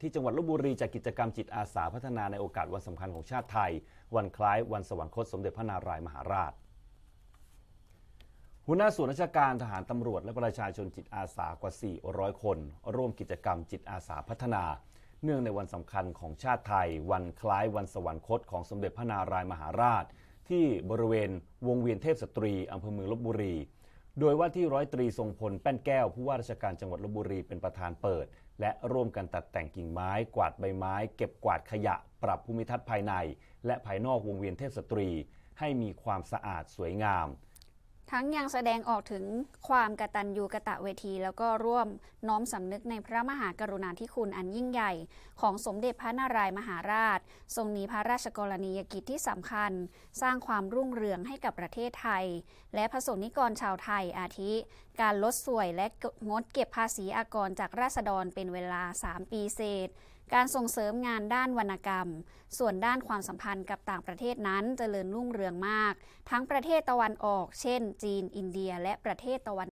ที่จังหวัดลบบุรีจัดกิจกรรมจิตอาสาพัฒนาในโอกาสวันสำคัญของชาติไทย วันคล้ายวันสวรรคตสมเด็จพระนารายมหาราช หัวหน้าส่วนราชการทหารตำรวจและประชาชนจิตอาสากว่า 400 คน ร่วมกิจกรรมจิตอาสาพัฒนา เนื่องในวันสำคัญของชาติไทย วันคล้ายวันสวรรคตของสมเด็จพระนารายมหาราช ที่บริเวณวงเวียนเทพสตรีอำเภอเมืองลบบุรี โดยว่าที่ร้อยตรีทรงพลแป้นแก้ว ผู้ว่าราชการจังหวัดลบบุรีเป็นประธานเปิด และร่วมกันตัดแต่งกิ่งไม้ กวาดใบไม้ เก็บกวาดขยะ ปรับภูมิทัศน์ภายใน และภายนอกวงเวียนเทพสตรี ให้มีความสะอาดสวยงาม ทั้งยังแสดงออกถึงความกตัญญูกะตะเวที แล้วก็ร่วมน้อมสำนึกในพระมหากรุณาธิคุณอันยิ่งใหญ่ ของสมเด็จพระนารายมหาราช ทรงมีพระราชกรณียกิจที่สำคัญ สร้างความรุ่งเรืองให้กับประเทศไทย และผสมนิกรชาวไทยอาทิ การลดสวยและงดเก็บภาษีอากรจากราษฎรเป็นเวลา 3 ปีเศษการส่งเสริมงานด้านวรรณกรรม ส่วนด้านความสัมพันธ์กับต่างประเทศนั้นเจริญรุ่งเรืองมาก ทั้งประเทศตะวันออก เช่น จีน อินเดีย และประเทศตะวัน